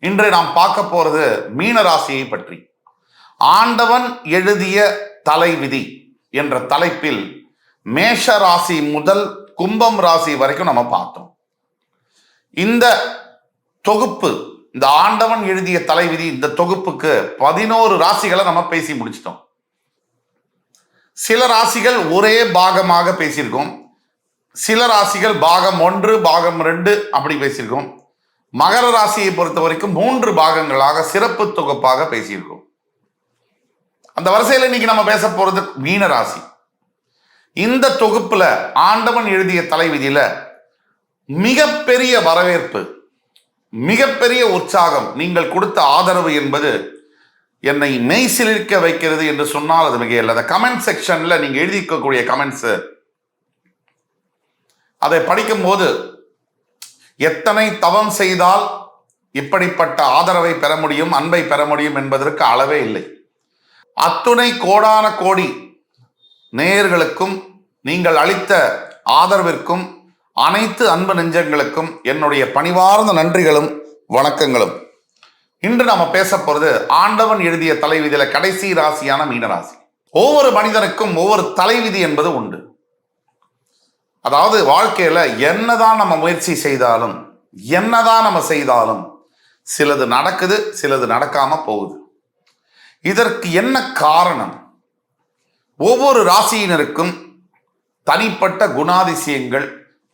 இன்று நாம் பார்க்க போறது மீன ராசியை பற்றி. ஆண்டவன் எழுதிய தலைவிதி என்ற தலைப்பில் மேஷ ராசி முதல் கும்பம் ராசி வரைக்கும் நம்ம பார்த்தோம். இந்த தொகுப்பு இந்த ஆண்டவன் எழுதிய தலைவிதி இந்த தொகுப்புக்கு பதினோரு ராசிகளை நம்ம பேசி முடிச்சிட்டோம். சில ராசிகள் ஒரே பாகமாக பேசியிருக்கோம். சில ராசிகள் பாகம் ஒன்று பாகம் ரெண்டு அப்படி பேசியிருக்கோம். மகர ராசியை பொறுத்த வரைக்கும் மூன்று பாகங்களாக சிறப்பு தொகுப்பாக பேசியிருக்கோம் அந்த வரிசையில் இன்னைக்கு நம்ம பேச போறது மீன ராசி. இந்த தொகுப்புல ஆண்டவன் எழுதிய தலைவிதியில மிகப்பெரிய வரவேற்பு மிகப்பெரிய உற்சாகம் நீங்கள் கொடுத்த ஆதரவு என்பது என்னை மெய்சிலிருக்க வைக்கிறது என்று சொன்னால் அது மிக அந்த கமெண்ட் செக்ஷன்ல நீங்க எழுதிக்கக்கூடிய கமெண்ட்ஸ் அதை படிக்கும்போது எத்தனை தவம் செய்தால் இப்படிப்பட்ட ஆதரவை பெற முடியும் அன்பை பெற முடியும் என்பதற்கு அளவே இல்லை. அத்துணை கோடான கோடி நேயர்களுக்கும் நீங்கள் அளித்த ஆதரவிற்கும் அனைத்து அன்பு நெஞ்சங்களுக்கும் என்னுடைய பணிவார்ந்த நன்றிகளும் வணக்கங்களும். இன்று நாம பேச போறது ஆண்டவன் எழுதிய தலைவிதியில கடைசி ராசியான மீனராசி. ஒவ்வொரு மனிதனுக்கும் ஒவ்வொரு தலைவிதி என்பது உண்டு. அதாவது வாழ்க்கையில என்னதான் நம்ம முயற்சி செய்தாலும் என்னதான் நம்ம செய்தாலும் சிலது நடக்குது சிலது நடக்காம போகுது. இதற்கு என்ன காரணம்? ஒவ்வொரு ராசியினருக்கும் தனிப்பட்ட குணாதிசயங்கள்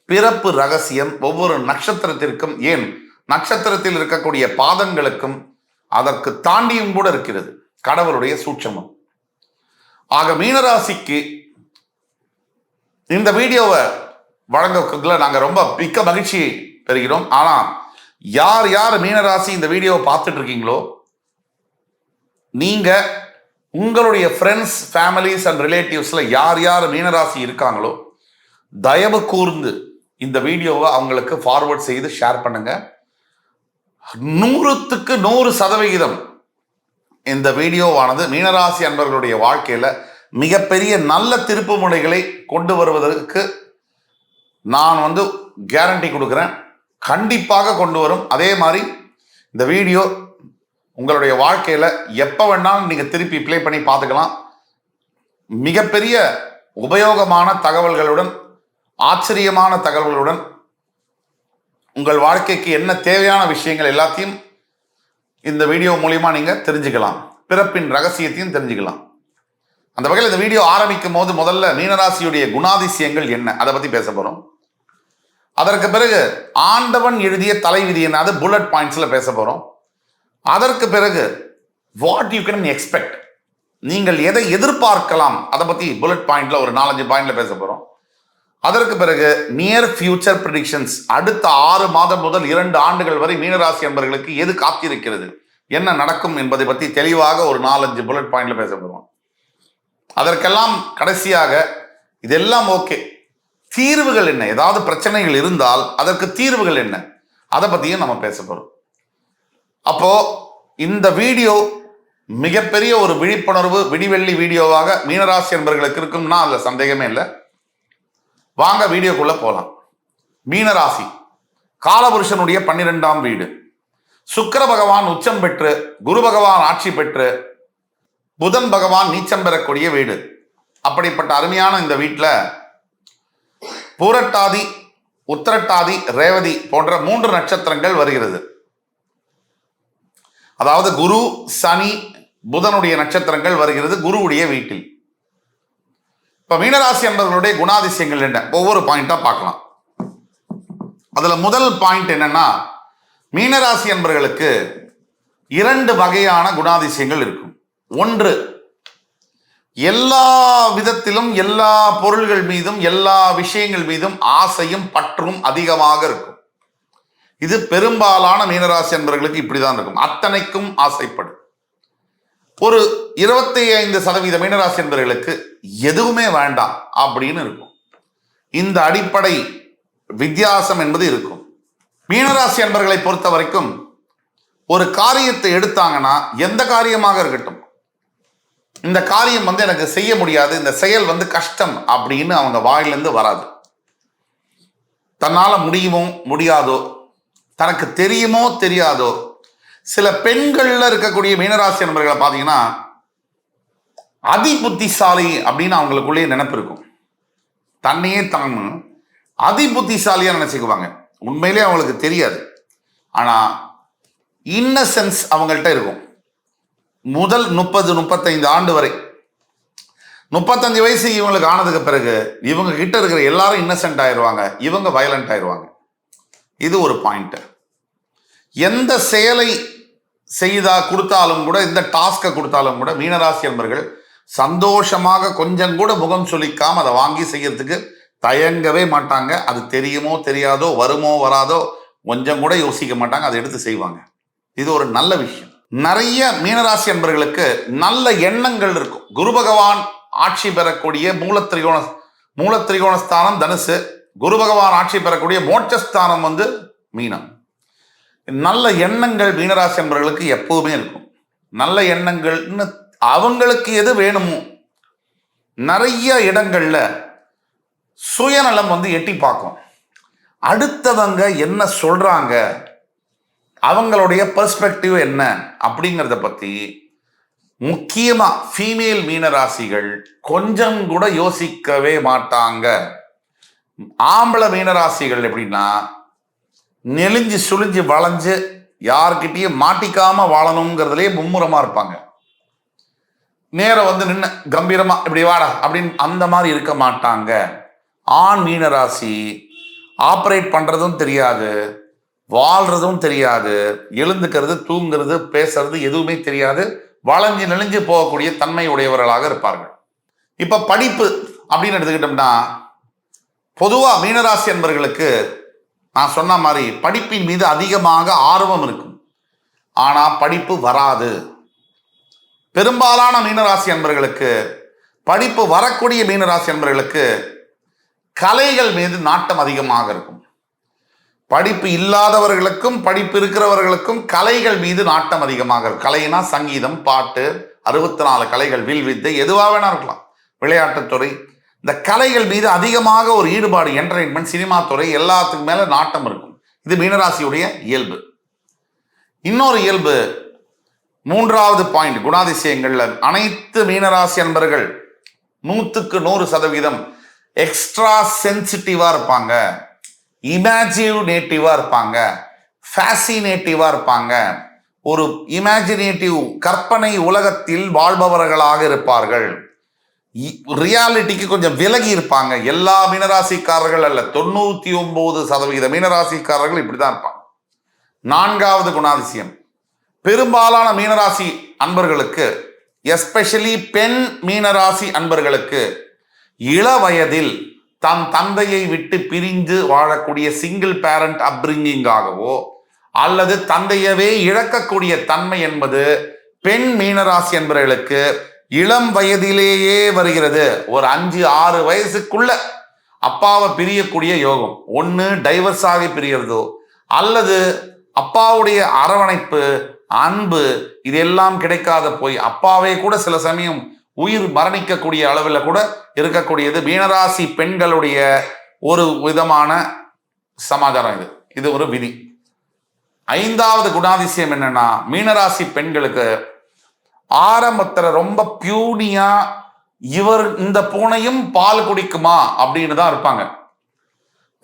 பிறப்பு ரகசியம் ஒவ்வொரு நட்சத்திரத்திற்கும் ஏன்? நட்சத்திரத்தில் இருக்கக்கூடிய பாதங்களுக்கும் அதற்கு தாண்டியும் கூட இருக்கிறது. கடவுளுடைய சூட்சமம். ஆக மீனராசிக்கு இந்த வீடியோவை வழங்கக்குள்ள நாங்கள் ரொம்ப மிக்க மகிழ்ச்சி பெறுகிறோம். ஆனால் யார் யார் மீனராசி இந்த வீடியோவை பார்த்துட்டு இருக்கீங்களோ நீங்க உங்களுடைய ஃப்ரெண்ட்ஸ் ஃபேமிலிஸ் அண்ட் ரிலேட்டிவ்ஸில் யார் யார் மீனராசி இருக்காங்களோ தயவு கூர்ந்து இந்த வீடியோவை அவங்களுக்கு ஃபார்வர்ட் செய்து ஷேர் பண்ணுங்க. நூறுத்துக்கு நூறு சதவிகிதம் இந்த வீடியோவானது மீனராசி அன்பர்களுடைய வாழ்க்கையில் மிகப்பெரிய நல்ல திருப்பு முனைகளை கொண்டு வருவதற்கு நான் வந்து கேரண்டி கொடுக்குறேன். கண்டிப்பாக கொண்டு வரும். அதே மாதிரி இந்த வீடியோ உங்களுடைய வாழ்க்கையில் எப்போ வேணாலும் நீங்கள் திருப்பி ப்ளே பண்ணி பார்த்துக்கலாம். மிகப்பெரிய உபயோகமான தகவல்களுடன் ஆச்சரியமான தகவல்களுடன் உங்கள் வாழ்க்கைக்கு என்ன தேவையான விஷயங்கள் எல்லாத்தையும் இந்த வீடியோ மூலியமா நீங்கள் தெரிஞ்சுக்கலாம். பிறப்பின் ரகசியத்தையும் தெரிஞ்சுக்கலாம். அந்த வகையில் இந்த வீடியோ ஆரம்பிக்கும் போது முதல்ல மீனராசியுடைய குணாதிசயங்கள் என்ன? அதை பற்றி பேச போகிறோம் அதற்கு பிறகு ஆண்டவன் எழுதிய தலைவிதி என்ன? அது புல்லட் பாயிண்ட்ஸில் பேச போகிறோம் அதற்கு பிறகு வாட் யூ கேன் எக்ஸ்பெக்ட் நீங்கள் எதை எதிர்பார்க்கலாம்? அதை பற்றி புல்லட் பாயிண்ட்ல ஒரு நாலஞ்சு பாயிண்ட்ல பேச போகிறோம் அதற்கு பிறகு நியர் ஃபியூச்சர் ப்ரிடிக்ஷன்ஸ் அடுத்த ஆறு மாதம் முதல் இரண்டு ஆண்டுகள் வரை மீனராசி என்பவர்களுக்கு எது காத்திருக்கிறது? என்ன நடக்கும் என்பதை பற்றி தெளிவாக ஒரு நாலஞ்சு புல்லட் பாயிண்ட்ல பேச போகிறோம் அதற்கெல்லாம் கடைசியாக இதெல்லாம் ஓகே தீர்வுகள் என்ன? ஏதாவது பிரச்சனைகள் இருந்தால் அதற்கு தீர்வுகள் என்ன? அதை பற்றியும் நம்ம பேச போறோம். அப்போ இந்த வீடியோ மிகப்பெரிய ஒரு விழிப்புணர்வு விடிவெள்ளி வீடியோவாக மீனராசி என்பவர்களுக்கு இருக்கும்னா அதுல சந்தேகமே இல்லை. வாங்க வீடியோக்குள்ள போலாம். மீனராசி காலபுருஷனுடைய பன்னிரெண்டாம் வீடு. சுக்கர பகவான் உச்சம் பெற்று குரு பகவான் ஆட்சி பெற்று புதன் பகவான் நீச்சம் பெறக்கூடிய வீடு. அப்படிப்பட்ட அருமையான இந்த வீட்டில் பூரட்டாதி உத்திரட்டாதி ரேவதி போன்ற மூன்று நட்சத்திரங்கள் வருகிறது. அதாவது குரு சனி புதனுடைய நட்சத்திரங்கள் வருகிறது குருவுடைய வீட்டில். இப்ப மீனராசி என்பவர்களுடைய குணாதிசயங்கள் என்ன? ஒவ்வொரு பாயிண்டா பார்க்கலாம். அதுல முதல் பாயிண்ட் என்னன்னா மீனராசி என்பவர்களுக்கு இரண்டு வகையான குணாதிசயங்கள் இருக்கும். ஒன்று எல்லா விதத்திலும் எல்லா பொருள்கள் மீதும் எல்லா விஷயங்கள் மீதும் ஆசையும் பற்றும் அதிகமாக இருக்கும். இது பெரும்பாலான மீனராசி என்பவர்களுக்கு இப்படிதான் இருக்கும். அத்தனைக்கும் ஆசைப்படும். ஒரு இருபத்தி ஐந்து சதவீத மீனராசி என்பவர்களுக்கு எதுவுமே வேண்டாம் அப்படின்னு இருக்கும். இந்த அடிப்படை வித்தியாசம் என்பது இருக்கும். மீனராசி என்பர்களை பொறுத்த வரைக்கும் ஒரு காரியத்தை எடுத்தாங்கன்னா எந்த காரியமாக இருக்கட்டும் இந்த காரியம் வந்து எனக்கு செய்ய முடியாது இந்த செயல் வந்து கஷ்டம் அப்படின்னு அவங்க வாயிலிருந்து வராது. தன்னால் முடியுமோ முடியாதோ தனக்கு தெரியுமோ தெரியாதோ சில பெண்களில் இருக்கக்கூடிய மீனராசி நண்பர்களை பார்த்தீங்கன்னா அதி புத்திசாலி அப்படின்னு அவங்களுக்குள்ளேயே நினைப்பு இருக்கும். தன்னையே தான் அதி புத்திசாலியாக நினச்சிக்குவாங்க. உண்மையிலே அவங்களுக்கு தெரியாது. ஆனால் இன்னசென்ஸ் அவங்கள்ட்ட இருக்கும். முதல் முப்பது முப்பத்தைந்து ஆண்டு வரை. முப்பத்தஞ்சு வயசு இவங்களுக்கு ஆனதுக்கு பிறகு இவங்க கிட்ட இருக்கிற எல்லாரும் இன்னசென்ட் ஆயிடுவாங்க இவங்க வயலண்ட் ஆயிடுவாங்க இது ஒரு பாயிண்ட் எந்த செயலை செய்தா கொடுத்தாலும் கூட எந்த டாஸ்கை கொடுத்தாலும் கூட மீனராசி என்பர்கள் சந்தோஷமாக கொஞ்சம் கூட முகம் சொல்லிக்காம அதை வாங்கி செய்யறதுக்கு தயங்கவே மாட்டாங்க. அது தெரியுமோ தெரியாதோ வருமோ வராதோ கொஞ்சம் கூட யோசிக்க மாட்டாங்க. அதை எடுத்து செய்வாங்க. இது ஒரு நல்ல விஷயம். நிறைய மீனராசி அன்பர்களுக்கு நல்ல எண்ணங்கள் இருக்கும். குரு பகவான் ஆட்சி பெறக்கூடிய மூலத்திரிகோண ஸ்தானம் தனுசு. குரு பகவான் ஆட்சி பெறக்கூடிய மோட்சஸ்தானம் வந்து மீனம். நல்ல எண்ணங்கள் மீனராசி அன்பர்களுக்கு எப்பவுமே இருக்கும். நல்ல எண்ணங்கள்னு அவங்களுக்கு எது வேணுமோ நிறைய இடங்கள்ல சுயநலம் வந்து எட்டி பார்க்கும். அடுத்தவங்க என்ன சொல்றாங்க அவங்களுடைய பெர்ஸ்பெக்டிவ் என்ன அப்படிங்கிறத பத்தி முக்கியமா ஃபீமேல் மீனராசிகள் கொஞ்சம் கூட யோசிக்கவே மாட்டாங்க. ஆம்பளை மீனராசிகள் எப்படின்னா நெளிஞ்சு சுழிஞ்சு வளைஞ்சு யார்கிட்டயும் மாட்டிக்காம வாழணுங்கிறதுலே மும்முரமா இருப்பாங்க. நேரம் வந்து நின்று கம்பீரமா இப்படி வாடா அப்படின்னு அந்த மாதிரி இருக்க மாட்டாங்க. ஆண் மீனராசி ஆப்ரேட் பண்றதும் தெரியாது. வாழ்றதும் தெரியாது எழுந்துக்கிறது தூங்குறது பேசுறது எதுவுமே தெரியாது. வளைஞ்சு நெளிஞ்சு போகக்கூடிய தன்மை உடையவர்களாக இருப்பார்கள். இப்ப படிப்பு அப்படின்னு எடுத்துக்கிட்டோம்னா பொதுவா மீனராசி என்பர்களுக்கு நான் சொன்ன மாதிரி படிப்பின் மீது அதிகமாக ஆர்வம் இருக்கும். ஆனா படிப்பு வராது. பெரும்பாலான மீனராசி என்பர்களுக்கு படிப்பு வரக்கூடிய மீனராசி என்பர்களுக்கு கலைகள் மீது நாட்டம் அதிகமாக இருக்கும். படிப்பு இல்லாதவர்களுக்கும் படிப்பு இருக்கிறவர்களுக்கும் கலைகள் மீது நாட்டம் அதிகமாக இருக்கும். கலைனா சங்கீதம் பாட்டு அறுபத்தி நாலு கலைகள் வில்வித்தை எதுவாக வேணா இருக்கலாம். விளையாட்டுத்துறை இந்த கலைகள் மீது அதிகமாக ஒரு ஈடுபாடு என்டர்டைன்மெண்ட் சினிமா துறை எல்லாத்துக்கும் மேலே நாட்டம் இருக்கும். இது மீனராசியுடைய இயல்பு. இன்னொரு இயல்பு மூன்றாவது பாயிண்ட் குணாதிசயங்கள்ல அனைத்து மீனராசி அன்பர்கள் நூற்றுக்கு நூறு சதவீதம் எக்ஸ்ட்ரா சென்சிட்டிவா இருப்பாங்க. இமேஜினேட்டிவா இருப்பாங்க. ஃபேசினேட்டிவா இருப்பாங்க. ஒரு இமேஜினேட்டிவ் கற்பனை உலகத்தில் வாழ்பவர்களாக இருப்பார்கள். ரியாலிட்டிக்கு கொஞ்சம் விலகி இருப்பாங்க. எல்லா மீனராசிக்காரர்கள் அல்ல தொண்ணூத்தி ஒன்பது சதவீத மீனராசிக்காரர்கள் இப்படிதான் இருப்பாங்க. நான்காவது குணாதிசயம். பெரும்பாலான மீனராசி அன்பர்களுக்கு எஸ்பெஷலி பெண் மீனராசி அன்பர்களுக்கு இள வயதில் தன் தந்தையை விட்டு பிரிந்து வாழக்கூடிய சிங்கிள் பேரண்ட் அப்ரிங்கிங்காகவோ அல்லது தந்தையவே இழக்கக்கூடிய தன்மை என்பது பெண் மீனராசி என்பவர்களுக்கு இளம் வயதிலேயே வருகிறது. ஒரு அஞ்சு ஆறு வயசுக்குள்ள அப்பாவை பிரியக்கூடிய யோகம். ஒன்று டைவர்ஸ் ஆகி பிரியறதோ அல்லது அப்பாவுடைய அரவணைப்பு அன்பு இதெல்லாம் கிடைக்காத போய் அப்பாவே கூட சில சமயம் உயிர் மரணிக்கக்கூடிய அளவில் கூட இருக்கக்கூடியது மீனராசி பெண்களுடைய ஒரு விதமான சமாச்சாரம் இது. இது ஒரு விதி. ஐந்தாவது குணாதிசயம் என்னன்னா மீனராசி பெண்களுக்கு ஆரம்பத்துல ரொம்ப பியூனியா இவர் இந்த பூனையும் பால் குடிக்குமா அப்படின்னு தான் இருப்பாங்க.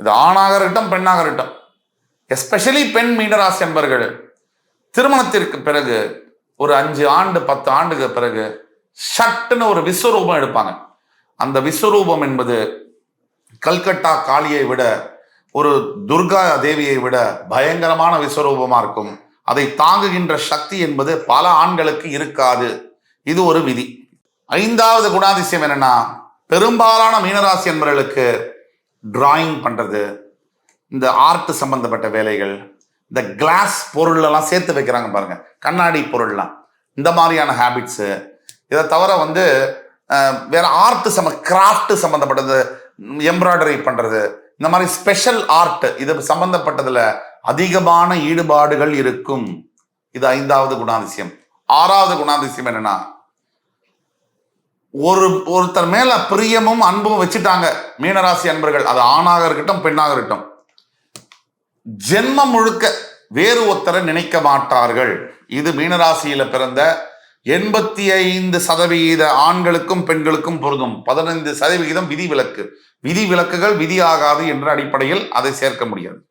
இது ஆணாக இருக்கட்டும் பெண்ணாக இருக்கட்டும். எஸ்பெஷலி பெண் மீனராசி என்பர்கள் திருமணத்திற்கு பிறகு ஒரு அஞ்சு ஆண்டு பத்து ஆண்டுக்கு பிறகு ஷட்டுன்னு ஒரு விஸ்வரூபம் எடுப்பாங்க. அந்த விஸ்வரூபம் என்பது கல்கட்டா காளியை விட ஒரு துர்கா தேவியை விட பயங்கரமான விஸ்வரூபமா இருக்கும். அதை தாங்குகின்ற சக்தி என்பது பல ஆண்களுக்கு இருக்காது. இது ஒரு விதி. ஐந்தாவது குணாதிசயம் என்னன்னா பெரும்பாலான மீனராசி என்பவர்களுக்கு டிராயிங் பண்றது இந்த ஆர்ட் சம்பந்தப்பட்ட வேலைகள் இந்த கிளாஸ் பொருள் எல்லாம் சேர்த்து வைக்கிறாங்க பாருங்க. கண்ணாடி பொருள்லாம். இந்த மாதிரியான ஹேபிட்ஸு இதை தவிர வந்து வேற ஆர்ட் சம்ம கிராஃப்ட் சம்மந்தப்பட்டது எம்ப்ராய்டரி பண்ணுறது இந்த மாதிரி ஸ்பெஷல் ஆர்ட் இது சம்பந்தப்பட்டதுல அதிகமான ஈடுபாடுகள் இருக்கும். இது ஐந்தாவது குணாதிசயம். ஆறாவது குணாதிசயம் என்னன்னா ஒரு ஒருத்தர் மேல பிரியமும் அன்பும் வச்சுட்டாங்க மீனராசி அன்பர்கள் அது ஆணாக இருக்கட்டும் பெண்ணாக இருக்கட்டும். ஜென்மம் முழுக்க வேறு ஒருத்தரை நினைக்க மாட்டார்கள். இது மீனராசியில பிறந்த எண்பத்தி ஐந்து சதவிகித ஆண்களுக்கும் பெண்களுக்கும் பொருந்தும். பதினைந்து சதவிகிதம் விதிவிலக்கு. விதிவிலக்குகள் விதியாகாது என்ற அடிப்படையில் அதை சேர்க்க முடியாது.